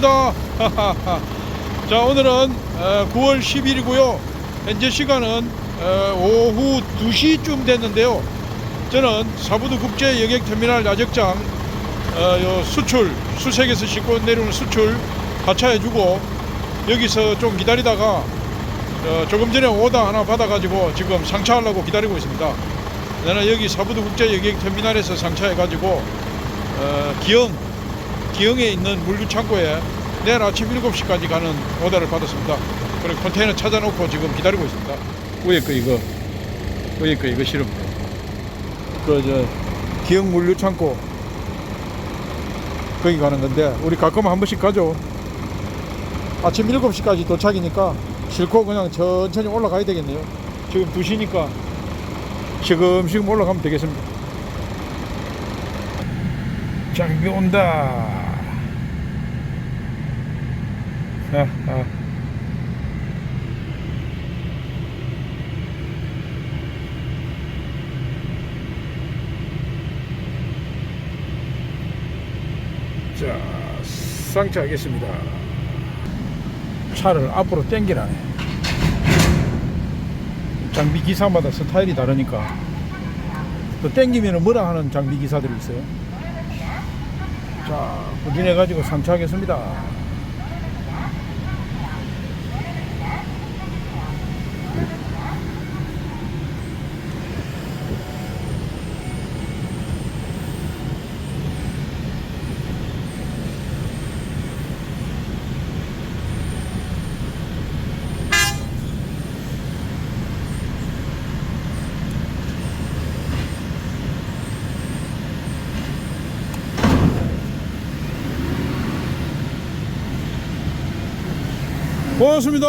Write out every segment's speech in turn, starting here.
반갑습니다. 자, 오늘은 어, 9월 10일이고요. 현재 시간은 어, 오후 2시쯤 됐는데요. 저는 사부두 국제 여객 터미널 야적장 어, 요 수출 수색에서 싣고 내려오는 수출 하차해주고 여기서 좀 기다리다가 어, 조금 전에 오다 하나 받아가지고 지금 상차하려고 기다리고 있습니다. 나는 여기 사부두 국제 여객 터미널에서 상차해가지고 어, 기영 기영에 있는 물류 창고에 내일 아침 7시까지 가는 오다를 받았습니다. 그리고 컨테이너 찾아놓고 지금 기다리고 있습니다. 위에 거 이거 위에 거 이거 실으면 돼요. 그저 기영 물류 창고 거기 가는 건데 우리 가끔 한 번씩 가죠. 아침 7시까지 도착이니까 싣고 그냥 천천히 올라가야 되겠네요. 지금 2시니까 지금시금 올라가면 되겠습니다. 장비 온다. 하하. 자, 상차하겠습니다. 차를 앞으로 당기라네. 장비 기사마다 스타일이 다르니까 또 당기면 뭐라 하는 장비 기사들이 있어요. 자, 부진해가지고 상차하겠습니다. 고맙습니다.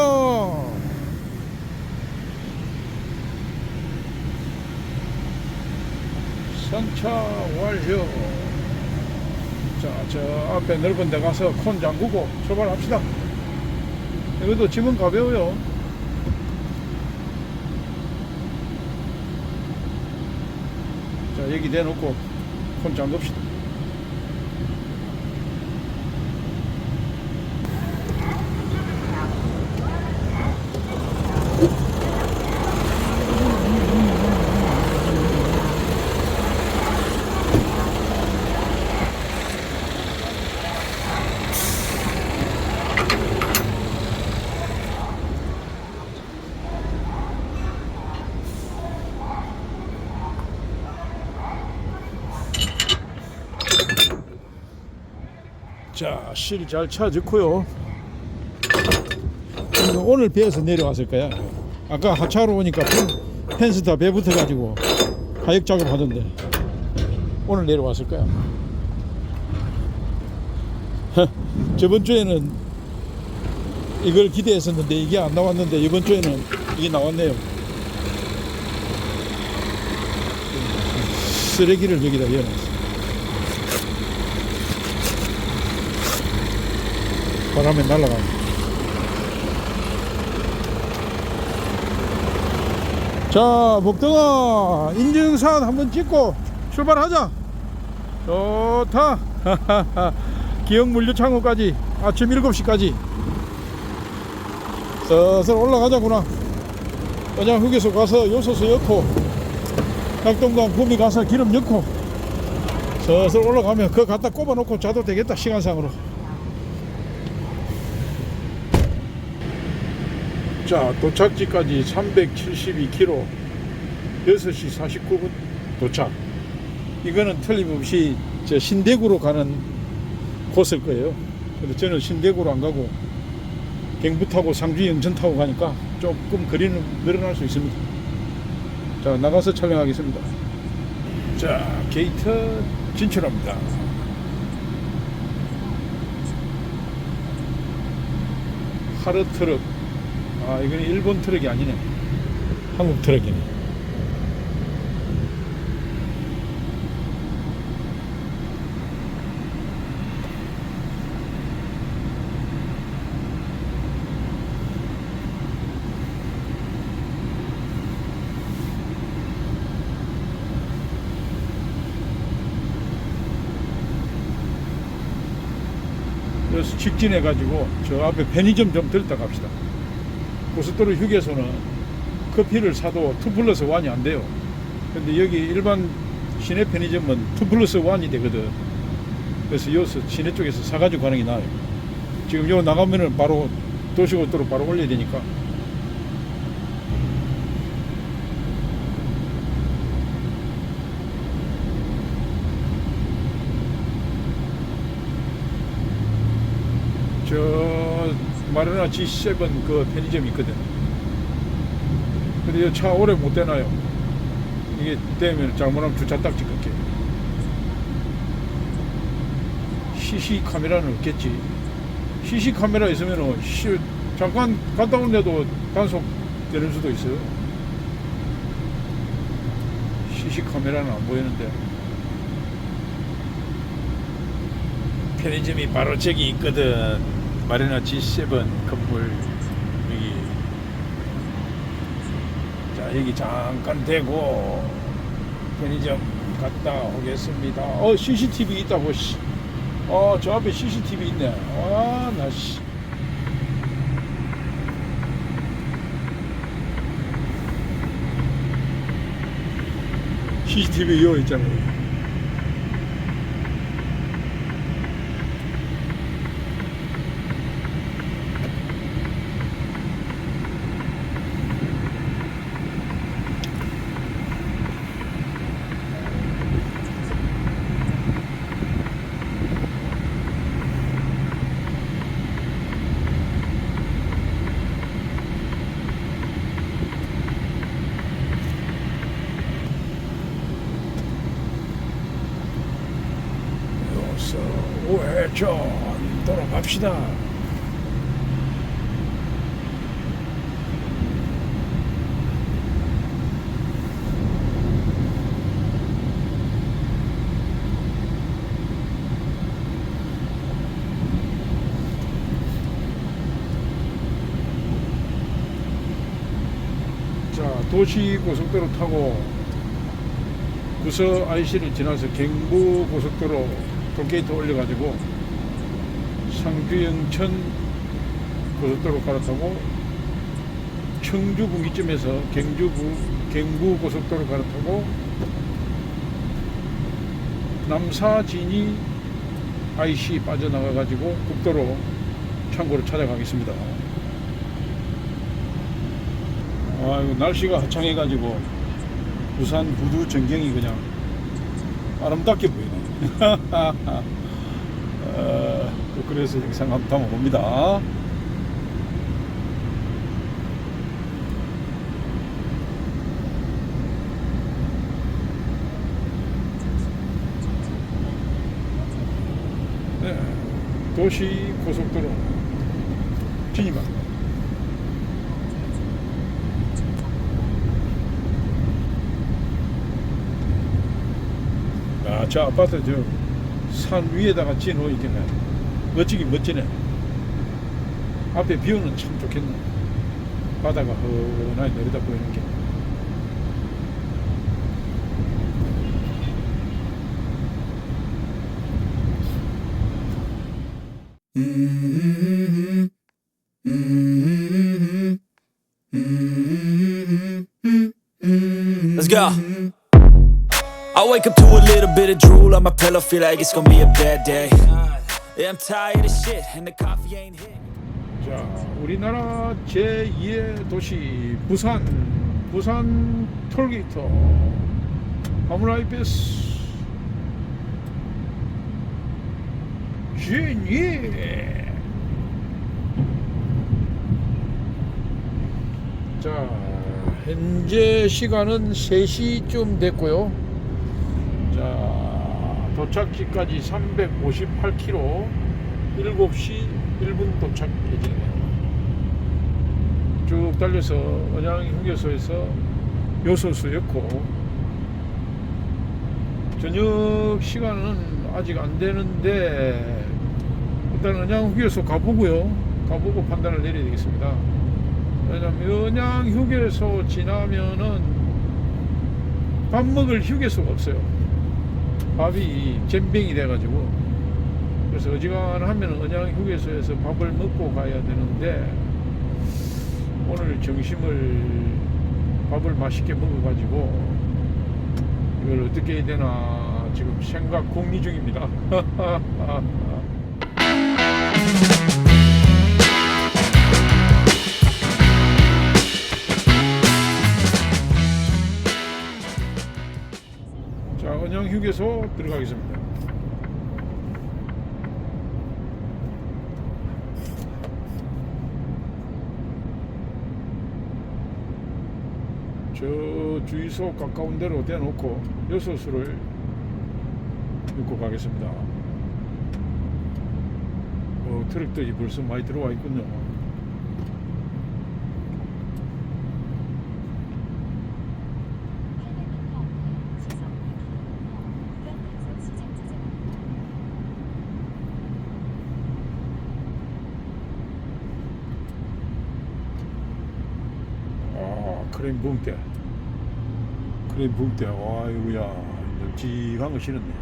상차 완료. 자, 저 앞에 넓은 데 가서 콘 잠그고 출발합시다. 이것도 짐은 가벼워요. 자, 여기 내놓고 콘 잠급시다. 자, 실잘 찾았고요. 오늘 배에서 내려왔을 거야. 아까 하차로 오니까 펜, 펜스 다 배 붙어가지고 하역 작업 하던데 오늘 내려왔을 거야. 저번 주에는 이걸 기대했었는데 이게 안 나왔는데 이번 주에는 이게 나왔네요. 쓰레기를 여기다 이어놨어. 바람에 날아가네. 자, 복덩아, 인증샷 한번 찍고 출발하자. 좋다. 기억 물류 창고까지 아침 7시까지. 슬슬 올라가자구나. 그냥 휴게소 가서 요소수 넣고, 낙동강 구미 가서 기름 넣고, 슬슬 올라가면 그거 갖다 꼽아놓고 자도 되겠다, 시간상으로. 자 도착지까지 372km 6시 49분 도착. 이거는 틀림없이 저 신대구로 가는 곳일 거예요. 근데 저는 신대구로 안 가고 경부 타고 상주 영천 타고 가니까 조금 거리는 늘어날 수 있습니다. 자 나가서 촬영하겠습니다. 자 게이트 진출합니다. 하르 트럭 아 이거는 일본 트럭이 아니네 한국 트럭이네 여기서 직진해 가지고 저 앞에 편의점 좀 들다 갑시다. 고속도로 휴게소는 커피를 사도 2 플러스 1이 안 돼요. 근데 여기 일반 시내 편의점은 2 플러스 1이 되거든. 그래서 여기서 시내 쪽에서 사가지고 가는 게 나아요. 지금 요 나가면은 바로 도시고속도로 바로 올려야 되니까. 저 마르나 G7 그 편의점이 있거든. 근데 이 차 오래 못 대놔요. 이게 되면 잘못하면 주차 딱지 끊게. CC 카메라는 없겠지. CC 카메라 있으면은 씨, 잠깐 갔다 오는데도 단속 되는 수도 있어요. CC 카메라는 안 보이는데. 편의점이 바로 저기 있거든. 마리나 G7 건물 여기. 자 여기 잠깐 대고 편의점 갔다 오겠습니다. 어 CCTV 있다고 씨. 어저 앞에 CCTV 있네. 아나 씨. CCTV 요 있잖아요. 여기서 우회전 자, 도시 고속도로 타고 구서 IC를 지나서 경부 고속도로 톨게이트 올려가지고 상주영천 고속도로 갈아타고 청주 분기점에서 경주부 경부 고속도로 갈아타고 남사진이 IC 빠져나가 가지고 국도로 창고를 찾아가겠습니다. 아이고 날씨가 화창해 가지고 부산 부두 전경이 그냥 아름답게 보이네. 어, 또 그래서 영상 한번 담아봅니다. 네, 도시 고속도로 진입합니다. 아, 저 아파트 저 산 위에다가 지어놓 있겠네. 멋지긴 멋지네. 앞에 뷰는 참 좋겠네. 바다가 흔하게 내려다 보이는 게. Let's go. I wake up to a little bit of drool on my pillow, feel like it's gonna be a bad day. Yeah, I'm tired of shit, and the coffee ain't hit. 자, 우리나라 제2의 도시 부산 부산 톨게이트 화물하이패스 제2 자, 현재 시간은 3시쯤 됐고요. 자, 도착지까지 358km, 7시 1분 도착 예정이에요. 쭉 달려서 언양 휴게소에서 요소수 였고, 저녁 시간은 아직 안 되는데, 일단 언양 휴게소 가보고요. 가보고 판단을 내려야 되겠습니다. 왜냐면 언양 휴게소 지나면은 밥 먹을 휴게소가 없어요. 밥이 잼병이 돼가지고 그래서 어지간하면 언양 휴게소에서 밥을 먹고 가야 되는데 오늘 점심을 밥을 맛있게 먹어가지고 이걸 어떻게 해야 되나 지금 생각 공리 중입니다. 자, 언양 휴게소 들어가겠습니다. 저 주유소 가까운 데로 대놓고 여섯수를 입고 가겠습니다. 어, 트럭들이 벌써 많이 들어와 있군요. 아. 크레인 붕대. 와, 이거야. 널찍한 거 실었네.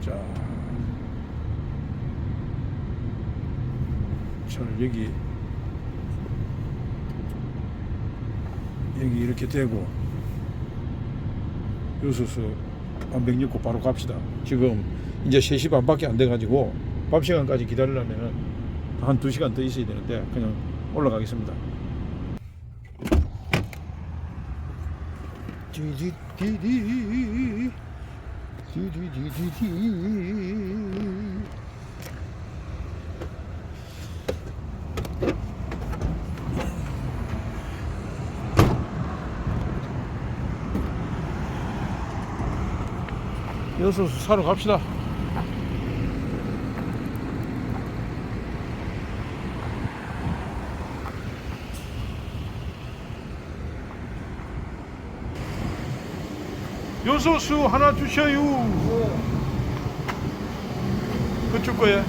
자. 자, 여기. 여기 이렇게 대고. 요소수 반백 넣고 바로 갑시다. 지금 이제 3시 반밖에 안 돼가지고 밥 시간까지 기다리려면은 한 2시간 더 있어야 되는데 그냥 올라가겠습니다. 디디디디 디디디디디 여기서 사러 갑시다. 요소수 하나 주셔요. 그쪽 거에.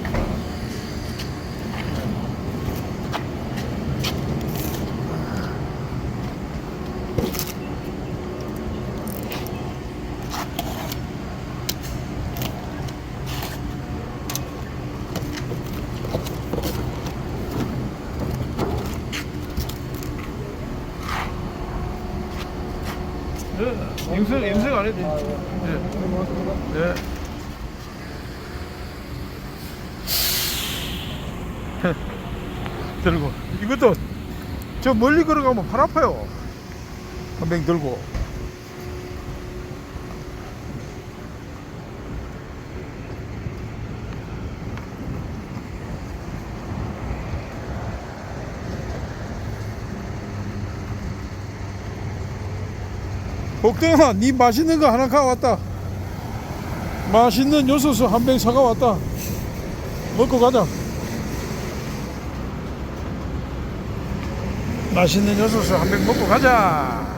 네, 인생 인생 안 해도 돼. 네. 네. 들고 이것도 저 멀리 걸어가면 팔 아파요. 한병 들고. 복동아, 니 맛있는 거 하나 가왔다. 맛있는 요소수 한 병 사가 왔다. 먹고 가자. 맛있는 요소수 한병 먹고 가자.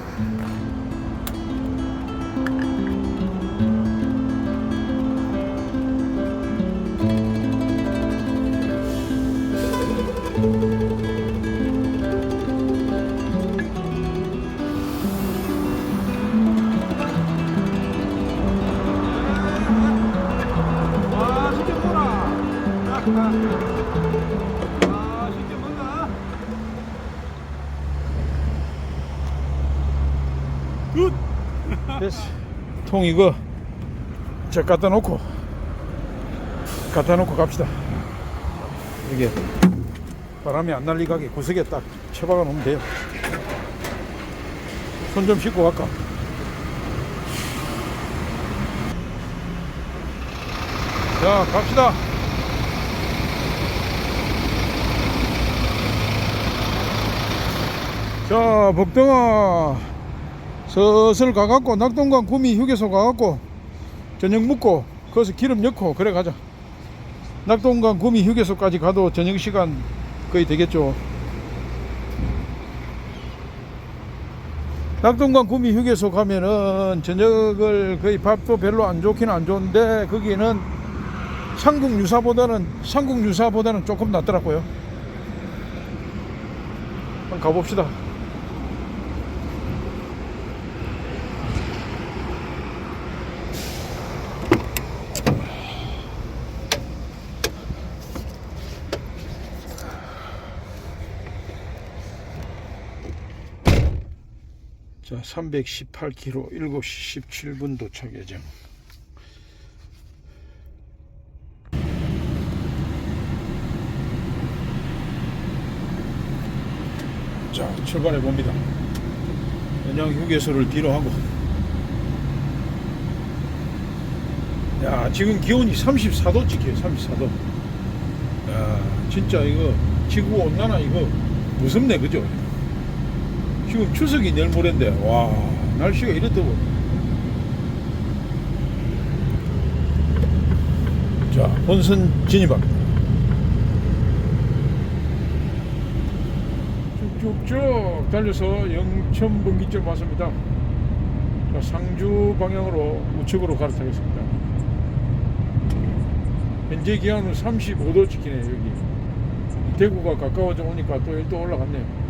됐어. 통 이거 저 갖다 놓고 갖다 놓고 갑시다. 이게 바람이 안 날리가게 구석에 딱 처박아 놓으면 돼요. 손 좀 씻고 갈까? 자, 갑시다. 자, 복덩아. 슬슬 가갖고, 낙동강 구미 휴게소 가갖고, 저녁 먹고, 거기서 기름 넣고, 그래 가자. 낙동강 구미 휴게소까지 가도 저녁 시간 거의 되겠죠. 낙동강 구미 휴게소 가면은 저녁을 거의 밥도 별로 안 좋긴 안 좋은데 거기는 삼국 유사보다는 삼국 유사보다는 조금 낫더라고요. 한번 가봅시다. 자, 318km 7시 17분 도착 예정. 자, 출발해 봅니다. 연양 휴게소를 뒤로 하고. 야, 지금 기온이 34도 찍혀요, 34도. 야, 진짜 이거 지구 온난화 이거 무섭네, 그죠? 지금 추석이 내일 모레인데, 와, 날씨가 이렇다고. 자, 본선 진입합니다. 쭉쭉쭉 달려서 영천 분기점 왔습니다. 자, 상주 방향으로 우측으로 갈아타겠습니다. 현재 기온은 35도 찍히네요, 여기. 대구가 가까워져 오니까 또, 또 올라갔네요.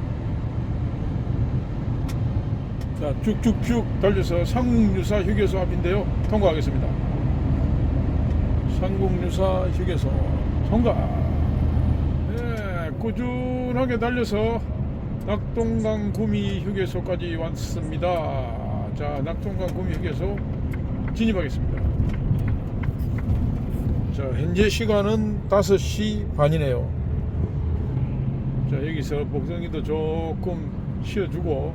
자, 쭉쭉쭉 달려서 상국유사 휴게소 앞인데요. 통과하겠습니다. 상국유사 휴게소 통과. 네, 꾸준하게 달려서 낙동강 구미 휴게소까지 왔습니다. 자, 낙동강 구미 휴게소 진입하겠습니다. 자, 현재 시간은 5시 반이네요. 자, 여기서 복성이도 조금 쉬어주고,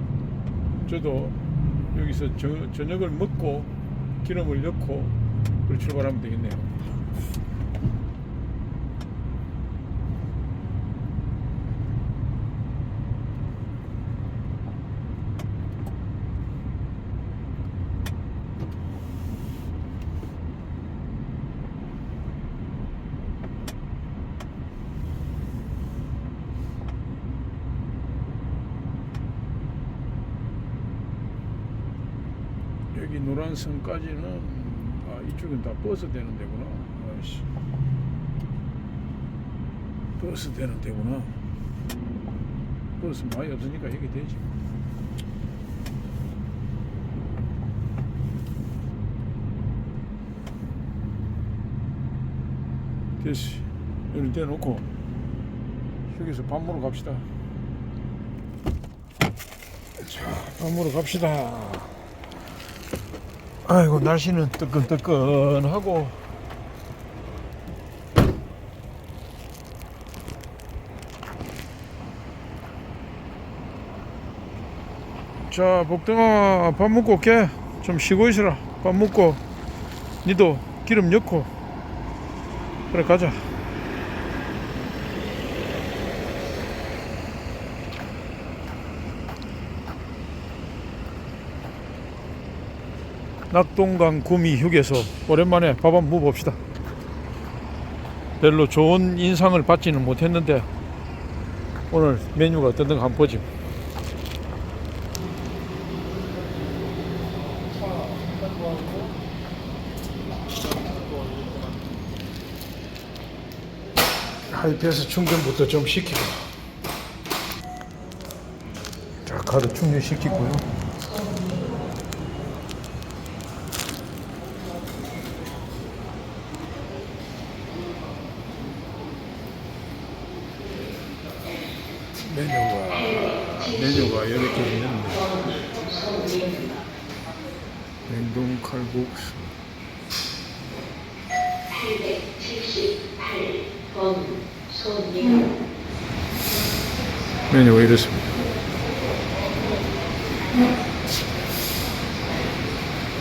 저도 여기서 저, 저녁을 먹고, 기름을 넣고, 출발하면 되겠네요. 여기 노란선까지는 아 이쪽은 다 버스 되는 데구나. 아이씨. 버스 되는 데구나. 버스 많이 없으니까 여기 되지. 됐어. 여기 대놓고 여기서 밥 먹으러 갑시다. 자 밥 먹으러 갑시다 아이고 날씨는 뜨끈뜨끈하고. 자 복등아 밥 먹고 올게. 좀 쉬고 있으라. 밥 먹고. 니도 기름 넣고. 그래 가자 낙동강 구미 휴게소. 오랜만에 밥 한번 먹어봅시다. 별로 좋은 인상을 받지는 못했는데 오늘 메뉴가 어떤가 한번 보지. 하이패스 충전부터 좀 시키고. 자 카드 충전시키고요 있는데 냉동 칼국수. 878번 손님 메뉴가 이렇습니다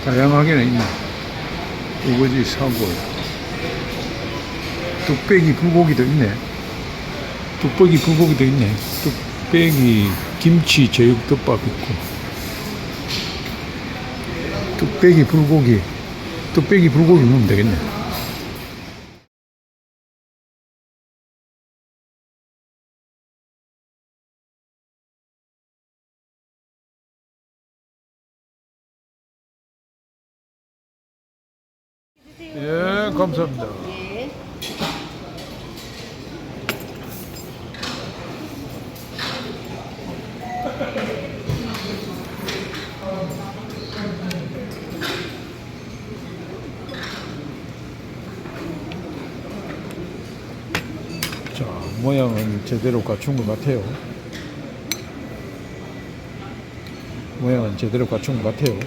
다양하게는 있네. 우거지 사골. 뚝배기 불고기도 있네. 뚝배기 불고기도 있네. 뚝배기 김치 제육덮밥 있고. 뚝배기 불고기. 뚝배기 불고기 먹으면 되겠네. 예 감사합니다 예. 자 모양은 제대로 갖춘 것 같아요 모양은 제대로 갖춘 것 같아요.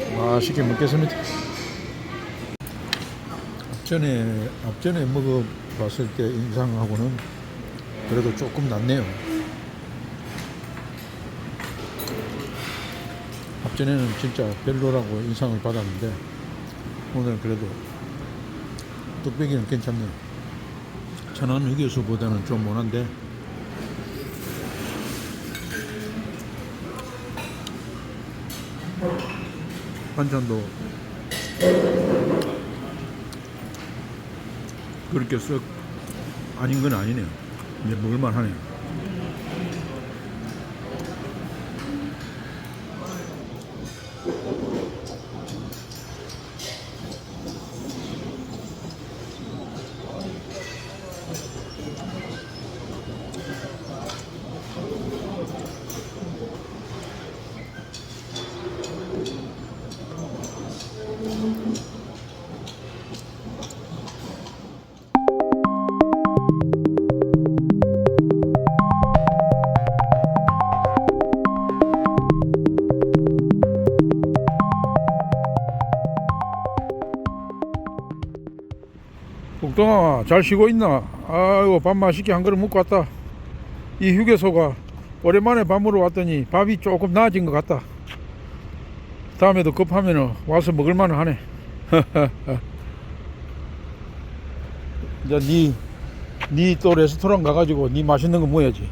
자, 맛있게 먹겠습니다. 앞전에 앞전에 먹어봤을 때 인상하고는 그래도 조금 낫네요. 앞전에는 진짜 별로라고 인상을 받았는데 오늘 그래도 뚝배기는 괜찮네요. 천안 휴게소보다는 좀 못한데 반찬도 그렇게 썩 아닌 건 아니네요. 이제 먹을만 하네요. 잘 쉬고 있나? 아이고 밥 맛있게 한 그릇 먹고 왔다. 이 휴게소가 오랜만에 밥 먹으러 왔더니 밥이 조금 나아진 것 같다. 다음에도 급하면 와서 먹을만 하네. 이제 니 니 또 레스토랑 가가지고 니 맛있는 거 먹어야지.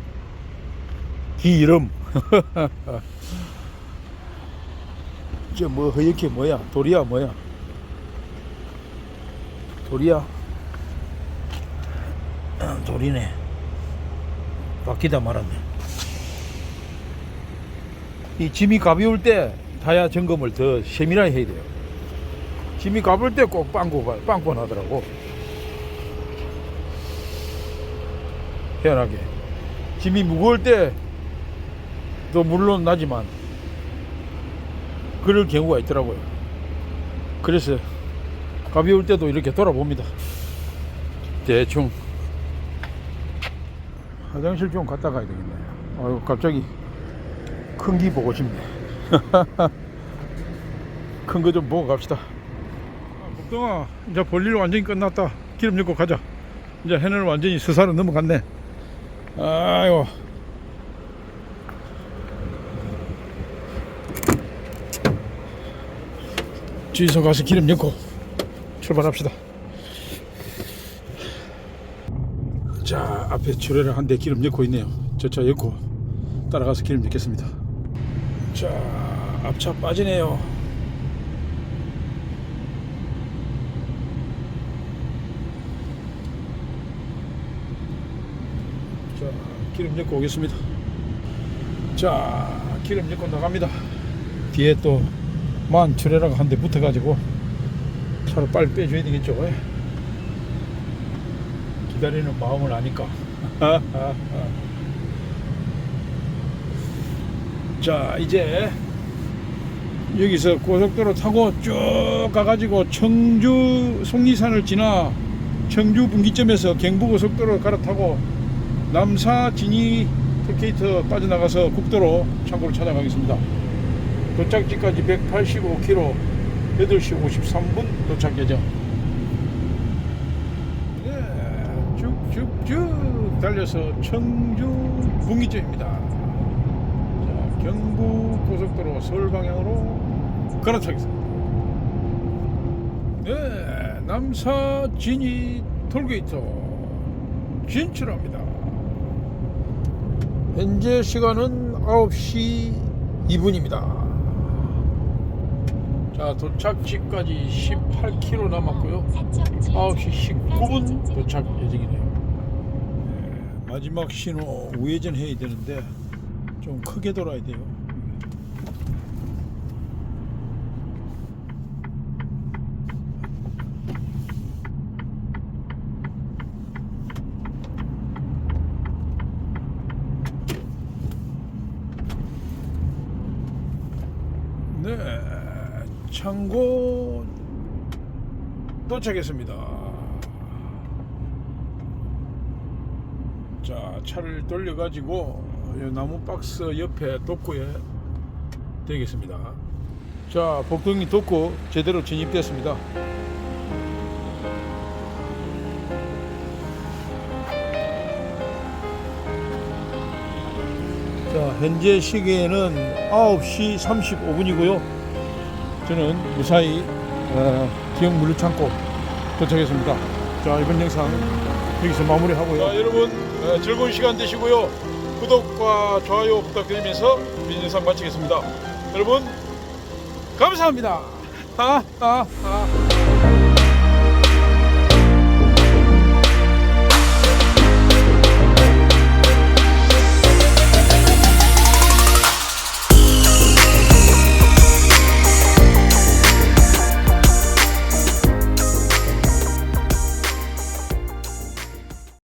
기 이름. 저뭐 허옇게 뭐야? 돌이야 뭐야? 돌이야? 아, 돌이네. 바뀌다 말았네. 이 짐이 가벼울 때 타야 점검을 더 세밀하게 해야 돼요. 짐이 가벼울 때 꼭 빵꾸가 빵꾸 나더라고. 희한하게. 짐이 무거울 때도 물론 나지만 그럴 경우가 있더라고요. 그래서 가벼울 때도 이렇게 돌아봅니다. 대충 화장실 좀 갔다 가야 되겠네. 아유 갑자기 큰 기 보고 싶네. 큰 거 좀 보고 갑시다. 복동아 이제 볼일 완전히 끝났다. 기름 넣고 가자. 이제 해는 완전히 서사로 넘어갔네. 아이고. 주유소 가서 기름 넣고 출발합시다. 자 앞에 출애를 한대 기름 넣고 있네요. 저 차 넣고 따라가서 기름 넣겠습니다. 자 앞차 빠지네요. 자 기름 넣고 오겠습니다. 자 기름 넣고 나갑니다. 뒤에 또 만 출애라가 한 대 붙어가지고 차를 빨리 빼줘야 되겠죠. 예. 기다리는 마음을 아니까. 자, 이제 여기서 고속도로 타고 쭉 가가지고 청주 속리산을 지나 청주 분기점에서 경부고속도로 갈아타고 남사 진이 터케이터 빠져나가서 국도로 창고를 찾아가겠습니다. 도착지까지 185km, 8시 53분 도착 예정. 네, 쭉쭉쭉 달려서 청주 분기점입니다. 자, 경부 고속도로 서울 방향으로 갈아타겠습니다. 네, 남사 진이 톨게이트 진출합니다. 현재 시간은 9시 2분입니다. 자, 도착지까지 18km 남았고요. 9시 19분 도착 예정이네요. 네, 마지막 신호 우회전 해야 되는데 좀 크게 돌아야 돼요. 네, 창고 도착했습니다. 자 차를 돌려가지고 이 나무 박스 옆에 도구에 되겠습니다. 자 복덩이 도구 제대로 진입됐습니다. 자 현재 시계는 9시 35분이고요. 저는 무사히 어, 기억 물류창고 도착했습니다. 자 이번 영상 여기서 마무리하고요. 자 여러분 어, 즐거운 시간 되시고요. 구독과 좋아요 부탁드리면서 이 영상 마치겠습니다. 여러분 감사합니다. 아, 아, 아.